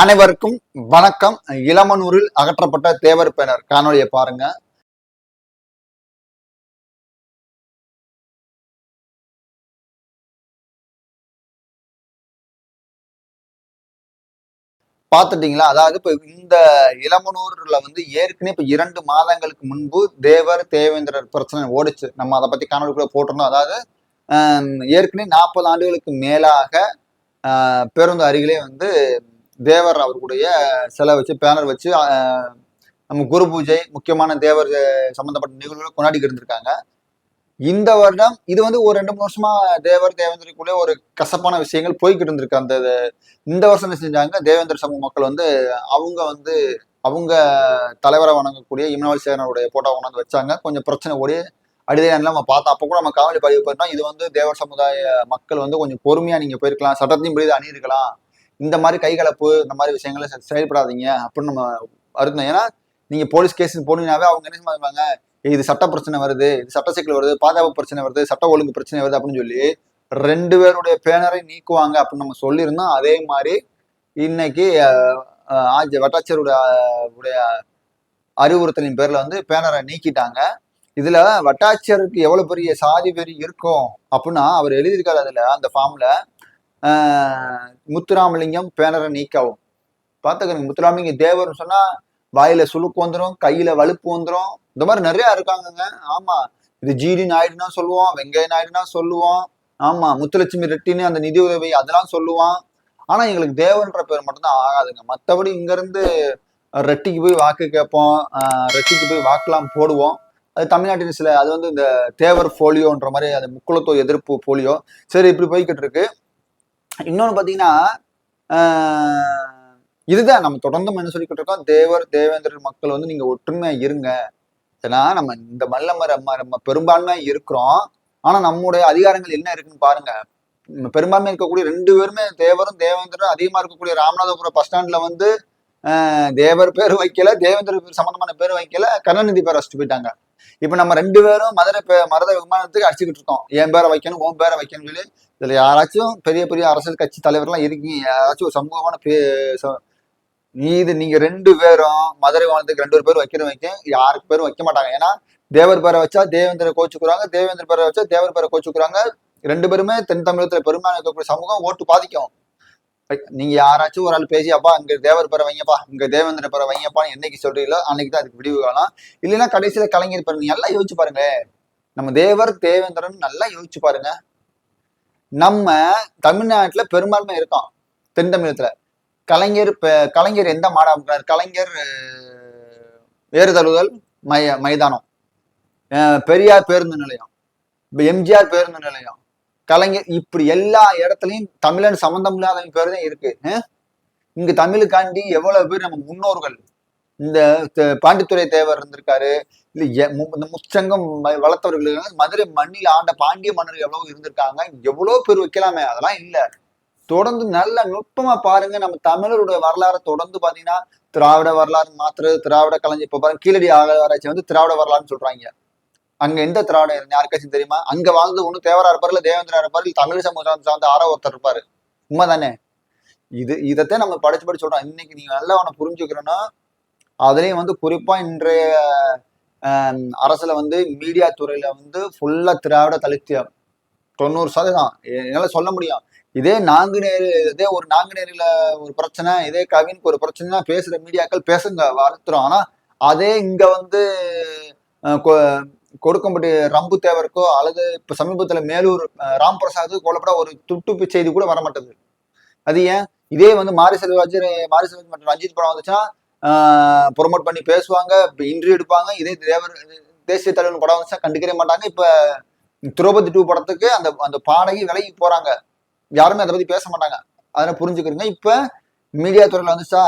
அனைவருக்கும் வணக்கம். இளமனூரில் அகற்றப்பட்ட தேவர் பேனர் காணொளியை பாருங்க. பார்த்துட்டீங்களா? அதாவது இப்ப இந்த இளமனூர்ல வந்து ஏற்கனவே இப்ப இரண்டு மாதங்களுக்கு முன்பு தேவர் தேவேந்திரர் பிரச்சனை ஓடிச்சு. நம்ம அதை பத்தி காணொலி கூட போட்டிருந்தோம். அதாவது ஏற்கனவே நாற்பது ஆண்டுகளுக்கு மேலாக பேருந்து அருகிலே வந்து தேவர் அவர்களுடைய சிலை வச்சு பேனர் வச்சு நம்ம குரு பூஜை முக்கியமான தேவர் சம்மந்தப்பட்ட சம்பந்தப்பட்ட நிகழ்வுகளை கொண்டாடி இருந்திருக்காங்க. இந்த வருடம் இது வந்து ஒரு ரெண்டு மூணு வருஷமா தேவர் தேவேந்திரக்குள்ளே ஒரு கசப்பான விஷயங்கள் போய்கிட்டு இருந்திருக்கு. அந்த இந்த வருஷம் என்ன செஞ்சாங்க தேவேந்திர சமூக மக்கள் வந்து அவங்க வந்து அவங்க தலைவரை வணங்கக்கூடிய இம்னாவல் சேகரனுடைய போட்டோ கொண்டாந்து வச்சாங்க. கொஞ்சம் பிரச்சனை ஓடி அடிதையான்ல நம்ம பார்த்தோம் அப்போ கூட நம்ம காவலி பதிவு பண்ணோம் இது வந்து தேவர் சமுதாய மக்கள் வந்து கொஞ்சம் பொறுமையா நீங்க போயிருக்கலாம். சட்டத்தையும் புரியுது அணியிருக்கலாம். இந்த மாதிரி கைகலப்பு இந்த மாதிரி விஷயங்களை செயல்படாதீங்க அப்படின்னு நம்ம அறுத்தோம் ஏன்னா நீங்க போலீஸ் கேஸ் போனீங்கன்னாவே அவங்க என்ன பண்ணுவாங்க இது சட்ட பிரச்சனை வருது இது சட்ட சிக்கல் வருது பாதுகாப்பு பிரச்சனை வருது சட்ட ஒழுங்கு பிரச்சனை வருது அப்படின்னு சொல்லி ரெண்டு பேருடைய பேனரை நீக்குவாங்க அப்படின்னு நம்ம சொல்லியிருந்தோம். அதே மாதிரி இன்னைக்கு அஹ், ஆஜ் வட்டாட்சியருடைய உடைய அறிவுறுத்தலின் பேர்ல வந்து பேனரை நீக்கிட்டாங்க. இதுல வட்டாட்சியருக்கு எவ்வளவு பெரிய சாதி வெறி இருக்கும் அப்படின்னா அவர் எழுதியிருக்காரு அதுல அந்த ஃபார்ம்ல முத்துராமலிங்கம் பேனரை நீக்கவும். பார்த்துக்கங்க முத்துராமலிங்க தேவர்னு சொன்னா வாயில சுழுக்கு வந்துடும் கையில வலுப்பு வந்துடும் இந்த மாதிரி நிறைய இருக்காங்கங்க. ஆமா இது ஜிடி நாயுடுனா சொல்லுவோம் வெங்கைய நாயுடுனா சொல்லுவோம். ஆமா முத்துலட்சுமி ரெட்டின்னு அந்த நிதி உதவி அதெல்லாம் சொல்லுவான். ஆனா எங்களுக்கு தேவன்ற பேர் மட்டும்தான் ஆகாதுங்க. மற்றபடி இங்க இருந்து ரெட்டிக்கு போய் வாக்கு கேட்போம் ரெட்டிக்கு போய் வாக்குலாம் போடுவோம். அது தமிழ்நாட்டின் சில அது வந்து இந்த தேவர் போலியோன்ற மாதிரி அது முக்குளத்தோ எதிர்ப்பு போலியோ. சரி இப்படி போய்கிட்டு இருக்கு. இன்னொன்று பார்த்தீங்கன்னா இதுதான் நம்ம தொடர்ந்து நம்ம என்ன சொல்லிக்கிட்டு இருக்கோம் தேவர் தேவேந்திரர் மக்கள் வந்து நீங்கள் ஒற்றுமையாக இருங்க. ஏன்னா நம்ம இந்த மல்லமர நம்ம நம்ம பெரும்பான்மையாக இருக்கிறோம். ஆனால் நம்முடைய அதிகாரங்கள் என்ன இருக்குன்னு பாருங்க. நம்ம பெரும்பான்மை இருக்கக்கூடிய ரெண்டு பேருமே தேவரும் தேவேந்திரரும் அதிகமாக இருக்கக்கூடிய ராமநாதபுரம் பஸ் ஸ்டாண்டில் வந்து தேவர் பேர் வைக்கல தேவேந்திர பேர் சம்மந்தமான பேர் வைக்கல கருணாநிதி பேர் வச்சுட்டு போயிட்டாங்க. இப்ப நம்ம ரெண்டு பேரும் மதுரை மரத மருத விமானத்துக்கு அடிச்சுக்கிட்டு இருக்கோம். என் பேரை வைக்கணும் ஓம் பேரை வைக்கணும் சொல்லி இதுல யாராச்சும் பெரிய பெரிய அரசியல் கட்சி தலைவர்லாம் இருக்கீங்க யாராச்சும் ஒரு சமூகமான பே ச- இது நீங்க ரெண்டு பேரும் மதுரை விமானத்துக்கு ரெண்டு பேர் வைக்கிற வைக்க யாருக்கு பேரும் வைக்க மாட்டாங்க. ஏன்னா தேவர் பேரை வச்சா தேவேந்திர கோச்சுக்குறாங்க தேவேந்திர பேரை வச்சா தேவர் பேரை கோச்சுக்குறாங்க. ரெண்டு பேருமே தென் தமிழகத்துல பெருமையான இருக்கக்கூடிய சமூகம் ஓட்டு பாதிக்கும். நீங்க யாராச்சும் ஒரு ஆள் பேசி அப்பா இங்க தேவர் பெற வைங்கப்பா இங்க தேவேந்திர பெற வைங்கப்பான்னு என்னைக்கு சொல்றீங்களோ அன்னைக்கு தான் அதுக்கு விடிவு காலம். இல்லைன்னா கடைசியில கலைஞர் பேர் நல்லா யோசிச்சு பாருங்க நம்ம தேவர் தேவேந்திரன் நல்லா யோசிச்சு பாருங்க. நம்ம தமிழ்நாட்டுல பெரும்பான்மை இருக்கோம் தென் தமிழகத்துல கலைஞர் கலைஞர் எந்த மாடா கலைஞர் ஏறுதழுதல் மைய மைதானம். பெரியார் பேருந்து நிலையம் எம்ஜிஆர் பேருந்து நிலையம் கலைஞர் இப்படி எல்லா இடத்துலயும் தமிழன் சம்மந்தம் இல்லாதவங்க பேர் தான் இருக்கு இங்க தமிழுக்காண்டி எவ்வளவு பேர் நம்ம முன்னோர்கள் இந்த பாண்டித்துறை தேவர் இருந்திருக்காரு இல்ல இந்த முச்சங்கம் வளர்த்தவர்கள் மதுரை மண்ணில் ஆண்ட பாண்டிய மன்னர் எவ்வளவு இருந்திருக்காங்க எவ்வளவு பேர் வைக்கலாமே அதெல்லாம் இல்ல. தொடர்ந்து நல்ல நுட்பமா பாருங்க நம்ம தமிழருடைய வரலாறை தொடர்ந்து பாத்தீங்கன்னா திராவிட வரலாறு மாத்துறது திராவிட கலைஞர் இப்ப பாருங்க கீழடி ஆராய்ச்சி வந்து திராவிட வரலாறுன்னு சொல்றாங்க. அங்க எந்த திராவிட யாருக்காச்சும் தெரியுமா? அங்க வாழ்ந்து ஒண்ணு தேவரா இருப்பாரு இல்ல தேவேந்திரா இருப்பாரு இல்ல தமிழ் சமூகம் சார்ந்த ஆரோ ஒருத்தர் இருப்பாரு. உண்மைதானே? இது இதைத்தான் நம்ம படிச்சு படிச்சு சொல்றோம். இன்னைக்கு நீங்க நல்லா அவனை புரிஞ்சுக்கிறோன்னா அதுலயும் வந்து குறிப்பா இன்றைய ஆஹ், அரசுல வந்து மீடியா துறையில வந்து ஃபுல்லா திராவிட தலித்தியம். தொண்ணூறு சதவீதம். என்னால சொல்ல முடியும். இதே நாங்குநேரி இதே ஒரு நாங்குநேரியில ஒரு பிரச்சனை இதே கவினுக்கு ஒரு பிரச்சனைனா பேசுற மீடியாக்கள் பேசுங்க வளர்த்துறோம். ஆனா அதே இங்க வந்து கொடுக்கும்படி ரம்பு தேவருக்கோ அல்லது இப்ப சமீபத்துல மேலூர் ராம் பிரசாத் கொல்லப்பட ஒரு துட்டுப்பு செய்தி கூட வர மாட்டேது அது ஏன்? இதே வந்து மாரி செல்வராஜ் மாரி செல்வராஜ் மற்றும் ரஞ்சித் படம் வந்துச்சுன்னா ப்ரொமோட் பண்ணி பேசுவாங்க இன்டர்வியூ எடுப்பாங்க. இதே தேவர் தேசிய தலைவன் படம் வந்துச்சுன்னா கண்டுக்கவே மாட்டாங்க. இப்ப திரௌபதி டூ படத்துக்கு அந்த அந்த பாடகி விலகி போறாங்க. யாருமே அதை பத்தி பேச மாட்டாங்க. அதனால புரிஞ்சுக்கிறீங்க. இப்போ மீடியா துறையில வந்துச்சா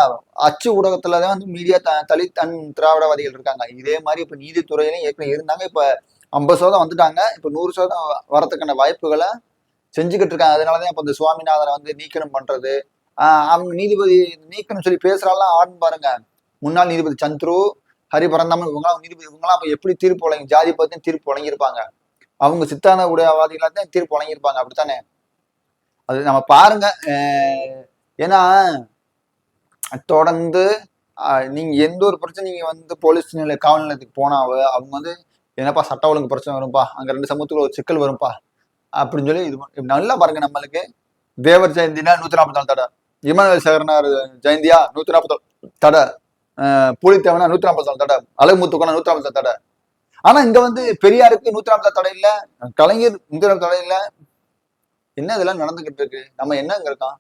அச்சு ஊடகத்துல தான் வந்து மீடியா த தலித் தன் திராவிடவாதிகள் இருக்காங்க. இதே மாதிரி இப்போ நீதித்துறையிலையும் ஏற்கனவே இருந்தாங்க. இப்போ ஐம்பது சதம் வந்துட்டாங்க. இப்போ நூறு சதம் வரத்துக்கான வாய்ப்புகளை செஞ்சுக்கிட்டு இருக்காங்க. அதனாலதான் இப்போ இந்த சுவாமிநாதனை வந்து நீக்கணும் பண்றது. ஆஹ் அவங்க நீதிபதி நீக்கணும் சொல்லி பேசுகிறாலாம் ஆடுன்னு பாருங்க. முன்னாள் நீதிபதி சந்துரு ஹரிபரந்தாமன் இவங்களாம் நீதிபதி இவங்களாம் அப்போ எப்படி தீர்ப்பு வழங்கி ஜாதி பார்த்து தீர்ப்பு வழங்கியிருப்பாங்க. அவங்க சித்தாந்த உடையவாதிகளாக தான் தீர்ப்பு வழங்கியிருப்பாங்க. அப்படித்தானே? அது நம்ம பாருங்க. ஏன்னா தொடர்ந்து நீங்கள் எந்த ஒரு பிரச்சனை நீங்கள் வந்து போலீஸ் நிலைய காவல் நிலையத்துக்கு போனாவ அவங்க வந்து என்னப்பா சட்ட ஒழுங்கு பிரச்சனை வரும்பா? அங்கே ரெண்டு சமூகத்துக்குள்ள ஒரு சிக்கல் வரும்பா? அப்படின்னு சொல்லி இது நல்லா பாருங்க நம்மளுக்கு. தேவர் ஜெயந்தினா நூற்றி நாற்பத்தி நாலு தடை. இமானுவேல் சகரனார் ஜெயந்தியா நூற்றி நாற்பத்தி தடை புலித்தேவனா நூற்றி நாற்பத்தி நாலு தடை. அழகுமுத்துக்கோனா நூற்றி நாற்பத்தி தடை. ஆனா இங்க வந்து பெரியாருக்கு நூத்தி நாற்பது தடை இல்ல. கலைஞர் நூத்தி நாற்பது தடை இல்ல. என்ன இதெல்லாம் நடந்துகிட்டு இருக்கு? நம்ம என்ன இங்கே இருக்கோம்?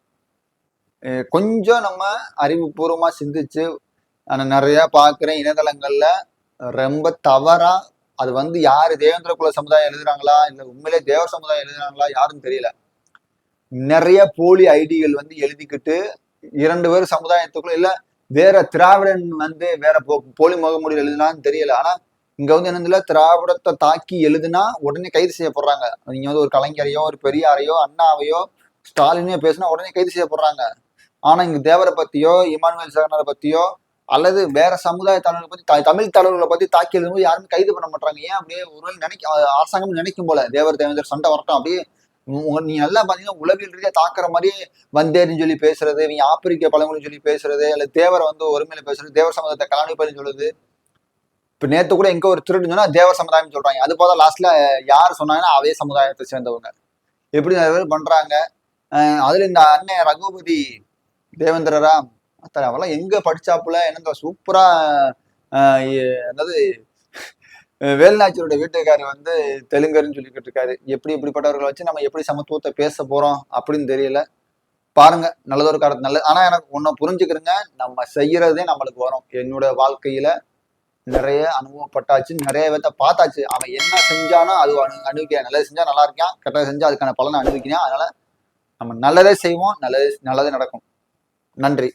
கொஞ்சம் நம்ம அறிவுபூர்வமாக சிந்திச்சு நான் நிறைய பார்க்குறேன் இணையதளங்களில் ரொம்ப தவறாக அது வந்து யார் தேவேந்திர குல சமுதாயம் எழுதுறாங்களா இல்லை உண்மையிலே தேவர் சமுதாயம் எழுதுறாங்களா யாருன்னு தெரியல. நிறைய போலி ஐடிகள் வந்து எழுதிக்கிட்டு இரண்டு பேர் சமுதாயத்துக்குள்ள இல்லை வேற திராவிடன் வந்து வேற போ- போலி முகமொழியில் எழுதுனான்னு தெரியல. ஆனால் இங்க வந்து என்னதுல திராவிடத்தை தாக்கி எழுதுனா உடனே கைது செய்யப்படுறாங்க. நீங்க வந்து ஒரு கலைஞரையோ ஒரு பெரியாரையோ அண்ணாவையோ ஸ்டாலினையோ பேசினா உடனே கைது செய்யப்படுறாங்க. ஆனா இங்க தேவரை பத்தியோ இமானுவேல் சகனரை பத்தியோ அல்லது வேற சமுதாய தலைவர்களை பத்தி தமிழ் தலைவர்களை பத்தி தாக்கி எழுதும்போது யாருமே கைது பண்ண மாட்டாங்க ஏன் அப்படியே ஒருவேளை நினைக்க அரசாங்கம் நினைக்கும் போல தேவர் தேவேந்தர் சண்டை வரட்டும் அப்படியே நீ நல்லா பாத்தீங்கன்னா உளவியல் ரீதியா தாக்குற மாதிரி வந்தேரின்னு சொல்லி பேசுறது நீ ஆப்பிரிக்க பழமொழி சொல்லி பேசுறது இல்ல தேவரை வந்து ஒருமையில பேசுறது தேவர் சமுதாயத்தை காணிப்பதுன்னு சொல்லுது இப்ப நேத்து கூட எங்க ஒரு திருடு சொன்னா தேவர் சமுதாயம்னு சொல்றாங்க. அது போல லாஸ்ட்ல யார் சொன்னாங்கன்னா அதே சமுதாயத்தை சேர்ந்தவங்க. எப்படி நிறைய பேர் பண்றாங்க அதுல இந்த அண்ணன் ரகுபதி தேவேந்திரரா அத்தனை அவெல்லாம் எங்க படிச்சாப்புல? என்னங்க சூப்பரா அதாவது அஹ் வீட்டுக்காரர் வந்து தெலுங்கர்னு சொல்லிக்கிட்டு இருக்காரு எப்படி இப்படிப்பட்டவர்களை வச்சு நம்ம எப்படி சமத்துவத்தை பேச போறோம் அப்படின்னு தெரியல. பாருங்க நல்லதொரு காரணம் நல்லது ஆனா எனக்கு ஒன்ன புரிஞ்சுக்கிறேங்க. நம்ம செய்யறதே நம்மளுக்கு வரும். என்னோட வாழ்க்கையில நிறைய அனுபவப்பட்டாச்சு நிறைய பேர்த்த பார்த்தாச்சு. அவன் என்ன செஞ்சானோ அது அனு அனுபவிக்க நல்லது செஞ்சா நல்லா இருக்கான் கெட்டதை செஞ்சா அதுக்கான பலனை அனுபவிக்கிறான். அதனால நம்ம நல்லதே செய்வோம் நல்லது நல்லதே நடக்கும். நன்றி.